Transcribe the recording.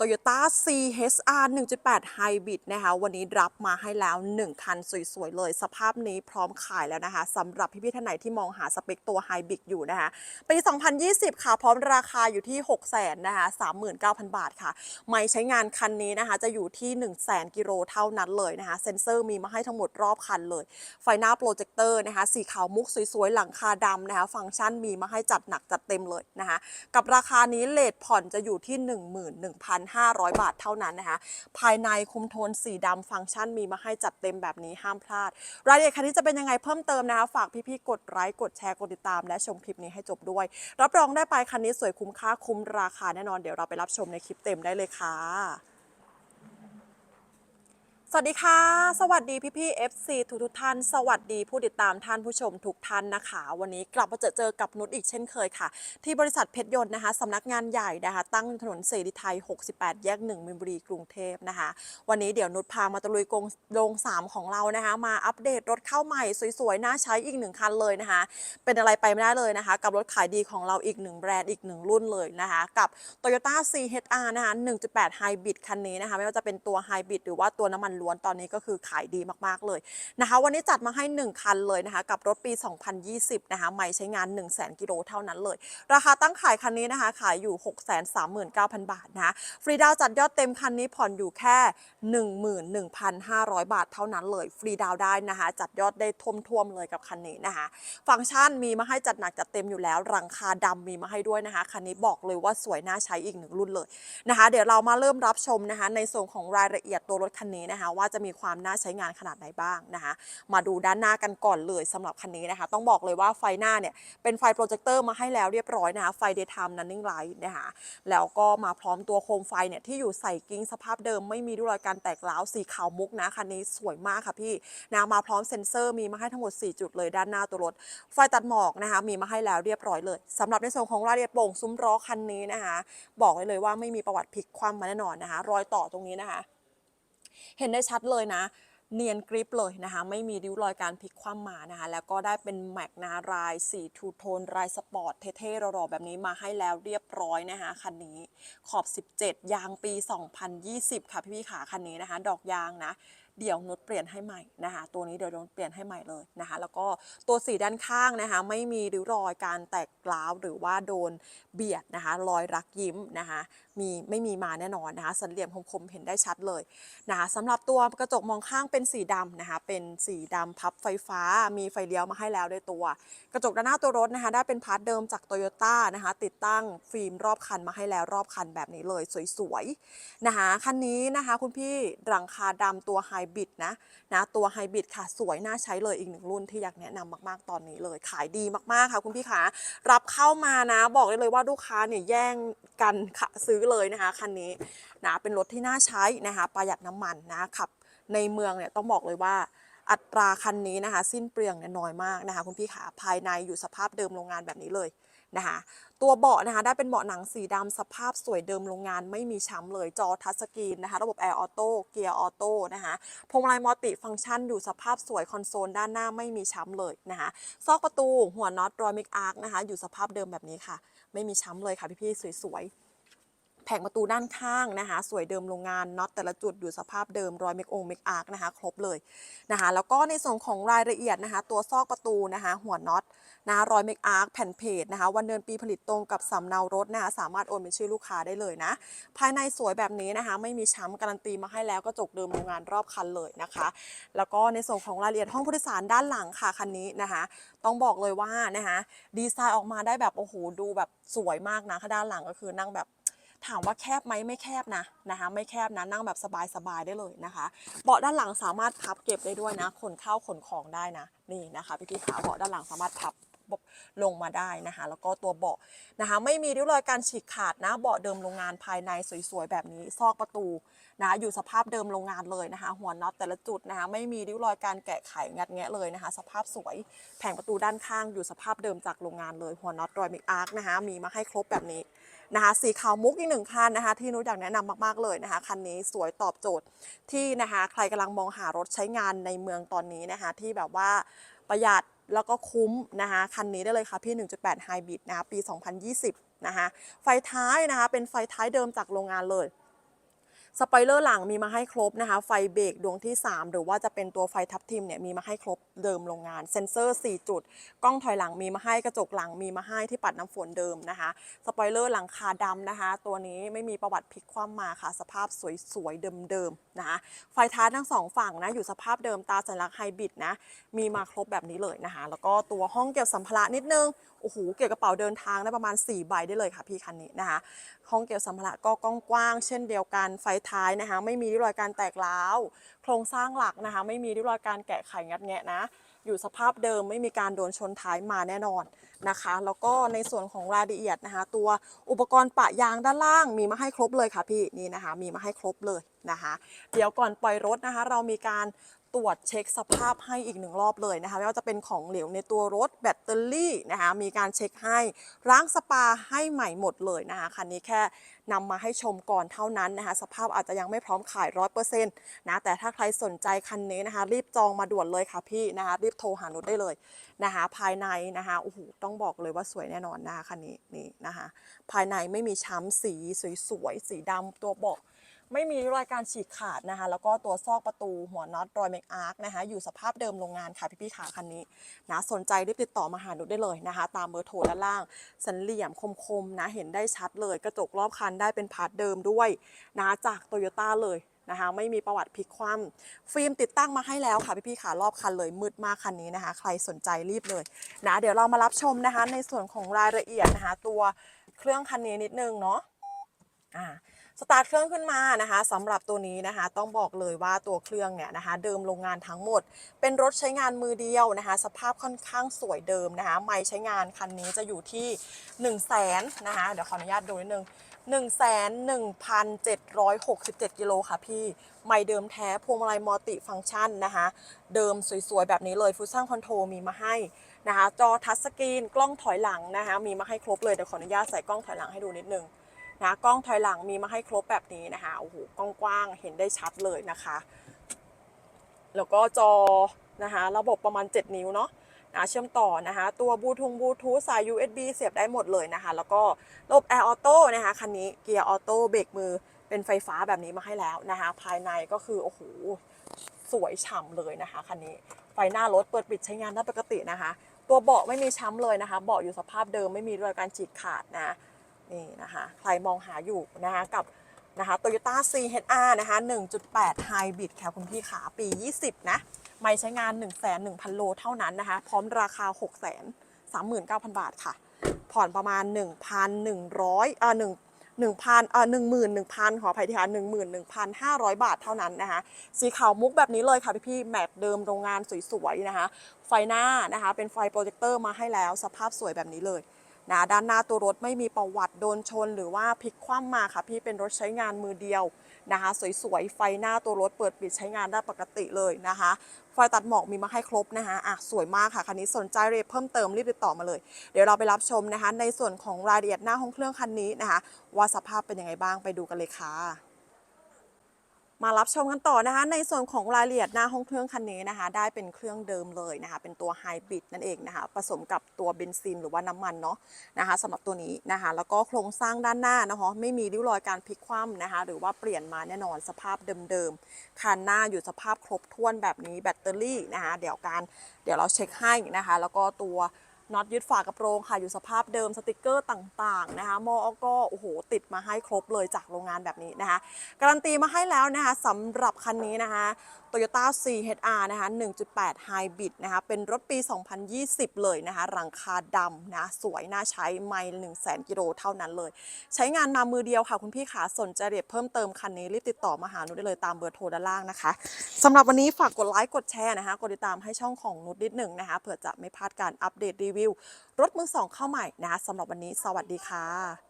Toyota CHR 1.8 Hybrid นะคะวันนี้รับมาให้แล้ว 1 คันสวยๆเลย สภาพนี้พร้อมขายแล้วนะคะสำหรับพี่ๆท่านไหนที่มองหาสเปคตัว Hybrid อยู่นะคะปี 2020 ค่ะ พร้อมราคาอยู่ที่ 6 0 0 0 0นะคะ39,000 บาทค่ะ ไม่ใช้งานคันนี้นะคะ จะอยู่ที่ 1 0 0 0 0 0กิโลเท่านั้นเลยนะคะเซ็นเซอร์มีมาให้ทั้งหมดรอบคันเลย ไฟหน้าโปรเจคเตอร์นะคะสีขาวมุกสวยๆ หลังคาดำนะคะฟังก์ชันมีมาให้จัดหนักจัดเต็มเลยนะคะกับราคานี้เลทผ่อนจะอยู่ที่ 11,000 1,500 บาทเท่านั้นนะคะ ภายในคุมโทนสีดำฟังก์ชันมีมาให้จัดเต็มแบบนี้ห้ามพลาด รายละเอียดคันนี้จะเป็นยังไงเพิ่มเติมนะคะ ฝากพี่ๆ กดไลค์ กดแชร์ กดติดตาม และชมคลิปนี้ให้จบด้วย รับรองได้ไปคันนี้สวยคุ้มค่าคุ้มราคาแน่นอน เดี๋ยวเราไปรับชมในคลิปเต็มได้เลยค่ะ สวัสดีค่ะ สวัสดีพี่พี่ FC ทุกทุกท่าน สวัสดีผู้ติดตามท่านผู้ชมทุกท่านนะคะ วันนี้กลับมาเจอเจอกับนุชอีกเช่นเคยค่ะ ที่บริษัทเพชรยนต์นะคะสำนักงานใหญ่นะคะ ตั้งถนนเสรีไทย 68 แยก 1มินบุรีกรุงเทพนะคะ วันนี้เดี๋ยวนุชพามาตะลุยกงโรงสามของเรานะคะ มาอัปเดตรถเข้าใหม่สวยๆ น่าใช้อีกหนึ่งคันเลยนะคะ เป็นอะไรไปไม่ได้เลยนะคะ กับรถขายดีของเราอีกหนึ่งแบรนด์อีกหนึ่งรุ่นเลยนะคะ กับ Toyota CHR นะคะ1.8 Hybrid คันนี้นะคะ ไม่ว่าจะเป็นตัว Hybrid หรือว่าตัวน้ำมันล้วนตอนนี้ก็คือขายดีมากๆเลยนะคะ วันนี้จัดมาให้ 1 คันเลยนะคะ กับรถปี 2020 นะคะไม่ใช้งาน 1 0 0 0 0 0กิโลเท่านั้นเลย ราคาตั้งขายคันนี้นะคะ ขายอยู่ 639,000 บาทนะคะฟรีดาวจัดยอดเต็มคันนี้ผ่อนอยู่แค่ 11,500 บาทเท่านั้นเลย ฟรีดาวได้นะคะ จัดยอดได้ท่วมๆเลยกับคันนี้นะคะ ฟังก์ชันมีมาให้จัดหนักจัดเต็มอยู่แล้วรังคาดำมีมาให้ด้วยนะคะคันนี้บอกเลยว่าสวยน่าใช้อีกหนึ่งรุ่นเลยนะคะ เดี๋ยวเรามาเริ่มรับชมนะคะ ในส่วนของรายละเอียดตัวรถคันนี้นะคะว่าจะมีความน่าใช้งานขนาดไหนบ้างนะคะ มาดูด้านหน้ากันก่อนเลยสำหรับคันนี้นะคะ ต้องบอกเลยว่าไฟหน้าเนี่ยเป็นไฟโปรเจคเตอร์มาให้แล้วเรียบร้อยนะคะไฟ daytime running light นะคะแล้วก็มาพร้อมตัวโคมไฟเนี่ยที่อยู่ใส่กิ้งสภาพเดิมไม่มีร่องรอยการแตกร้าวสีขาวมุกนะคันนี้สวยมากค่ะพี่นะมาพร้อมเซ็นเซอร์มีมาให้ทั้งหมด 4 จุดเลยด้านหน้าตัวรถ ไฟตัดหมอกนะคะมีมาให้แล้วเรียบร้อยเลยสำหรับในส่วนของรายละเอียดโป่งซุ้มล้อคันนี้นะคะบอกเลยเลยว่าไม่มีประวัติพลิกคว่ำมาแน่นอนนะคะรอยต่อตรงนี้นะคะ เห็นได้ชัดเลยนะ เนียนกริปเลยนะคะ ไม่มีริ้วรอยการพลิกคว่ำมานะคะ แล้วก็ได้เป็นแม็กนารายสีทูโทนรายสปอร์ตเท่ๆรอๆแบบนี้มาให้แล้วเรียบร้อยนะคะ คันนี้ขอบ 17 ยางปี 2020 ค่ะพี่ๆขาคันนี้นะคะ ดอกยางนะ เดี๋ยวนุชเปลี่ยนให้ใหม่นะคะ ตัวนี้เดี๋ยวนุชเปลี่ยนให้ใหม่เลยนะคะ แล้วก็ตัวสีด้านข้างนะคะ ไม่มีริ้วรอยการแตกกร้าวหรือว่าโดนเบียดนะคะ รอยรักยิ้มนะคะ มีไม่มีมาแน่นอนนะคะ สันเหลี่ยมคมๆเห็นได้ชัดเลยนะคะสำหรับตัวกระจกมองข้างเป็นสีดำนะคะ เป็นสีดำพับไฟฟ้า มีไฟเลี้ยวมาให้แล้วด้วยตัว กระจกด้านหน้าตัวรถนะคะ ได้เป็นพาร์ทเดิมจากโตโยต้านะคะ ติดตั้งฟิล์มรอบคันมาให้แล้วรอบคันแบบนี้เลยสวยๆนะคะคันนี้นะคะ คุณพี่หลังคาดำตัวไฮบริดนะนะตัวไฮบริดค่ะสวยน่าใช้เลยอีกหนึ่งรุ่นที่อยากแนะนำมากๆตอนนี้เลยขายดีมากๆค่ะคุณพี่ขารับเข้ามานะ บอกได้เลยว่าลูกค้าเนี่ยแย่งกันค่ะซื้อเลยนะคะคันนี้นะเป็นรถที่น่าใช้นะคะประหยัดน้ำมันนะขับในเมืองเนี่ยต้องบอกเลยว่าอัตราคันนี้นะคะ สิ้นเปลืองเนี่ยน้อยมากนะคะคุณพี่ขาภายในอยู่สภาพเดิมโรงงานแบบนี้เลย นะคะตัวเบาะนะคะได้เป็นเบาะหนังสีดำสภาพสวยเดิมโรงงานไม่มีช้าเลยจอทัชสกรีนนะคะระบบแอร์ออโต้เกียร์ออโต้นะคะพวงมาลัยมัลติฟังก์ชันอยู่สภาพสวยคอนโซลด้านหน้าไม่มีช้าเลยนะคะซอกประตูหัวน็อตรอยมิกอาร์คนะคะอยู่สภาพเดิมแบบนี้ค่ะ ไม่มีช้าเลยค่ะพี่ๆสวยๆ แผงประตูด้านข้างนะคะ สวยเดิมโรงงานน็อตแต่ละจุดอยู่สภาพเดิมรอยเมกองเมกอาร์คนะคะ ครบเลยนะคะ แล้วก็ในส่วนของรายละเอียดนะคะ ตัวซอกประตูนะคะ หัวน็อตนะคะรอยเมกอาร์คแผ่นเพจนะคะ วันเดือนปีผลิตตรงกับสำเนารถนะคะสามารถโอนเป็นชื่อลูกค้าได้เลยนะ ภายในสวยแบบนี้นะคะ ไม่มีช้ำการันตีมาให้แล้วกระจกเดิมโรงงานรอบคันเลยนะคะ แล้วก็ในส่วนของรายละเอียดห้องผู้โดยสารด้านหลังค่ะคันนี้นะคะ ต้องบอกเลยว่านะคะดีไซน์ออกมาได้แบบโอ้โหดูแบบสวยมากนะด้านหลังก็คือนั่งแบบ ถามว่าแคบไหมไม่แคบนะนะคะไม่แคบนะนั่งแบบสบายๆได้เลยนะคะเบาะด้านหลังสามารถพับเก็บได้ด้วยนะขนข้าวขนของได้นะนี่นะคะพี่ทีขาเบาะด้านหลังสามารถพับ ลงมาได้นะคะ แล้วก็ตัวเบาะนะคะ ไม่มีริ้วรอยการฉีกขาดนะ เบาะเดิมโรงงานภายในสวยๆแบบนี้ ซอกประตูนะอยู่สภาพเดิมโรงงานเลยนะคะ หัวน็อตแต่ละจุดนะคะ ไม่มีริ้วรอยการแกะไขงัดแงะเลยนะคะ สภาพสวย แผงประตูด้านข้างอยู่สภาพเดิมจากโรงงานเลย หัวน็อตรอยมิกอาร์คนะคะ มีมาให้ครบแบบนี้นะคะ สีขาวมุกอีกหนึ่งคันนะคะ ที่นุชอยากแนะนำมากๆเลยนะคะ คันนี้สวยตอบโจทย์ที่นะคะ ใครกำลังมองหารถใช้งานในเมืองตอนนี้นะคะ ที่แบบว่าประหยัด แล้วก็คุ้มนะคะคันนี้ได้เลยค่ะพี่ 1.8 Hybrid นะคะปี 2020นะคะไฟท้ายนะคะเป็นไฟท้ายเดิมจากโรงงานเลย สปอยเลอร์หลังมีมาให้ครบนะคะ ไฟเบรกดวงที่ 3 หรือว่าจะเป็นตัวไฟทับทิมเนี่ยมีมาให้ครบเดิมโรงงาน เซ็นเซอร์ 4 จุด กล้องถอยหลังมีมาให้กระจกหลังมีมาให้ที่ปัดน้ำฝนเดิมนะคะ สปอยเลอร์หลังคาดำนะคะ ตัวนี้ไม่มีประวัติพลิกคว่ำมาค่ะ สภาพสวยๆเดิมๆนะคะ ไฟท้ายทั้งสองฝั่งนะอยู่สภาพเดิมตาสัญลักษณ์ไฮบริดนะมีมาครบแบบนี้เลยนะคะ แล้วก็ตัวห้องเก็บสัมภาระนิดนึงโอ้โหเกี่ยวกระเป๋าเดินทางได้ประมาณ4ใบได้เลยค่ะพี่คันนี้นะคะ ห้องเก็บสัมภาระก็กว้างๆเช่นเดียวกันไฟท้ายนะคะ ไม่มีริ้วรอยการแตกร้าว โครงสร้างหลักนะคะ ไม่มีริ้วรอยการแกะไขงัดแงะนะ อยู่สภาพเดิมไม่มีการโดนชนท้ายมาแน่นอนนะคะ แล้วก็ในส่วนของรายละเอียดนะคะ ตัวอุปกรณ์ปะยางด้านล่างมีมาให้ครบเลยค่ะพี่นี่นะคะ มีมาให้ครบเลยนะคะ เดี๋ยวก่อนปล่อยรถนะคะ เรามีการ ตรวจเช็คสภาพให้อีกหนึ่งรอบเลยนะคะไม่ว่าจะเป็นของเหลวในตัวรถแบตเตอรี่นะคะมีการเช็คให้ล้างสปาให้ใหม่หมดเลยนะคะคันนี้แค่นำมาให้ชมก่อนเท่านั้นนะคะสภาพอาจจะยังไม่พร้อมขายร้อยเปอร์เซ็นต์นะแต่ถ้าใครสนใจคันนี้นะคะ รีบจองมาด่วนเลยค่ะพี่นะคะรีบโทรหานุชได้เลยนะคะภายในนะคะโอ้โหต้องบอกเลยว่าสวยแน่นอนนะคะคันนี้นี่นะคะภายในไม่มีช้ำสีสวยๆสีดำตัวเบาะ ไม่มีรอยการฉีกขาดนะคะ แล้วก็ตัวซอกประตูหัวน็อตรอยเมคอาร์คนะคะ อยู่สภาพเดิมโรงงานค่ะพี่ๆขาคันนี้นะสนใจรีบติดต่อมาหาหนูได้เลยนะคะ ตามเบอร์โทรด้านล่าง สันเหลี่ยมคมๆนะเห็นได้ชัดเลย กระจกรอบคันได้เป็นพาร์ทเดิมด้วยนะจากโตโยต้าเลยนะคะไม่มีประวัติพลิกคว่ำฟิล์มติดตั้งมาให้แล้วค่ะพี่ๆขารอบคันเลยมืดมากคันนี้นะคะ ใครสนใจรีบเลยนะเดี๋ยวเรามารับชมนะคะ ในส่วนของรายละเอียดนะคะ ตัวเครื่องคันนี้นิดนึงเนาะอ่า สตาร์ทเครื่องขึ้นมานะคะสำหรับตัวนี้นะคะ ต้องบอกเลยว่าตัวเครื่องเนี่ยนะคะ เดิมโรงงานทั้งหมด เป็นรถใช้งานมือเดียวนะคะ สภาพค่อนข้างสวยเดิมนะคะไม่ใช้งานคันนี้จะอยู่ที่1นึ่งแสนนะคะเดี๋ยวขออนุญาตดูนิดนึง1นึ่งแสนหนึ่งพันเจ็ดร้อยหกสิบเจ็ดกิโลค่ะพี่ ไม่เดิมแท้พวงมาลัยมัลติฟังก์ชันนะคะ เดิมสวยๆ แบบนี้เลยฟูซังคอนโทรมีมาให้นะคะ จอทัชสกรีน กล้องถอยหลังนะคะ มีมาให้ครบเลย เดี๋ยวขออนุญาตใส่กล้องถอยหลังให้ดูนิดนึง นะกล้องถอยหลังมีมาให้ครบแบบนี้นะคะโอ้โหกล้องกว้างเห็นได้ชัดเลยนะคะ แล้วก็จอนะคะระบบประมาณ 7 นิ้วเนาะนะเชื่อมต่อนะคะ ตัวบลูทูธบลูทูธสาย USB เสียบได้หมดเลยนะคะ แล้วก็ระบบแอร์ออโต้นะคะคันนี้เกียร์ออโต้เบรกมือเป็นไฟฟ้าแบบนี้มาให้แล้วนะคะ ภายในก็คือโอ้โหสวยฉ่ำเลยนะคะคันนี้ไฟหน้ารถเปิดปิดใช้งานได้ปกตินะคะ ตัวเบาะไม่มีช้ำเลยนะคะ เบาะอยู่สภาพเดิมไม่มีรอยการฉีกขาดนะ นี่นะคะ ใครมองหาอยู่นะคะกับนะคะ Toyota CHR นะคะ 1.8 Hybrid ค่ะคุณพี่ขาปี 20 นะ ไม่ใช้งาน 1 1 0 0 0 โลเท่านั้นนะคะ พร้อมราคา 6 3 9 0 0 0 บาทค่ะ ผ่อนประมาณ 1,100อ่า1 1,000อ่า11,000 ขออภัยทีค่ะ11,500 บาทเท่านั้นนะคะ สีขาวมุกแบบนี้เลยค่ะพี่พี่ๆแมตเดิมโรงงานสวยๆนะคะ ไฟหน้านะคะ เป็นไฟโปรเจคเตอร์มาให้แล้วสภาพสวยแบบนี้เลย นะด้านหน้าตัวรถไม่มีประวัติโดนชน หรือว่าพลิกคว่ำมาค่ะ พี่เป็นรถใช้งานมือเดียวนะคะสวยๆ ไฟหน้าตัวรถเปิดปิดใช้งานได้ปกติเลยนะคะไฟตัดหมอกมีมาให้ครบนะคะอะสวยมากค่ะคันนี้สนใจเรียเพิ่มเติมรีบติดต่อมาเลย เดี๋ยวเราไปรับชมนะคะในส่วนของรายละเอียดหน้าห้องเครื่องคันนี้นะคะว่าสภาพเป็นยังไงบ้างไปดูกันเลยค่ะ มารับชมกันต่อนะคะ ในส่วนของรายละเอียดหน้าห้องเครื่องคันนี้นะคะ ได้เป็นเครื่องเดิมเลยนะคะ เป็นตัวไฮบริดนั่นเองนะคะ ผสมกับตัวเบนซินหรือว่าน้ำมันเนาะนะคะสำหรับตัวนี้นะคะ แล้วก็โครงสร้างด้านหน้านะคะไม่มีริ้วรอยการพลิกคว่ำนะคะ หรือว่าเปลี่ยนมาแน่นอนสภาพเดิมๆคันหน้าอยู่สภาพครบถ้วนแบบนี้แบตเตอรี่นะคะ เดี๋ยวการเดี๋ยวเราเช็คให้นะคะ แล้วก็ตัว น็อตยึดฝากระโปรงค่ะอยู่สภาพเดิมสติกเกอร์ต่างๆนะคะมอก็โอ้โหติดมาให้ครบเลยจากโรงงานแบบนี้นะคะการันตีมาให้แล้วนะคะสำหรับคันนี้นะคะ Toyota CHR นะคะ 1.8 Hybrid นะคะ เป็นรถปี 2020 เลยนะคะหลังคาดำนะ สวย น่าใช้ ไม่1 0 0 0 0กิโลเท่านั้นเลย ใช้งานมามือเดียวค่ะ คุณพี่ขาสนใจเรียบเพิ่มเติมคันนี้ รีบติดต่อมาหานุได้เลยตามเบอร์โทรด้านล่างนะคะ สำหรับวันนี้ฝากกดไลค์ กดแชร์นะคะ กดติดตามให้ช่องของนุชนิดหนึ่งนะคะ เผื่อจะไม่พลาดการอัปเดตรีวิวรถมือสองเข้าใหม่นะคะสำหรับวันนี้ สวัสดีค่ะ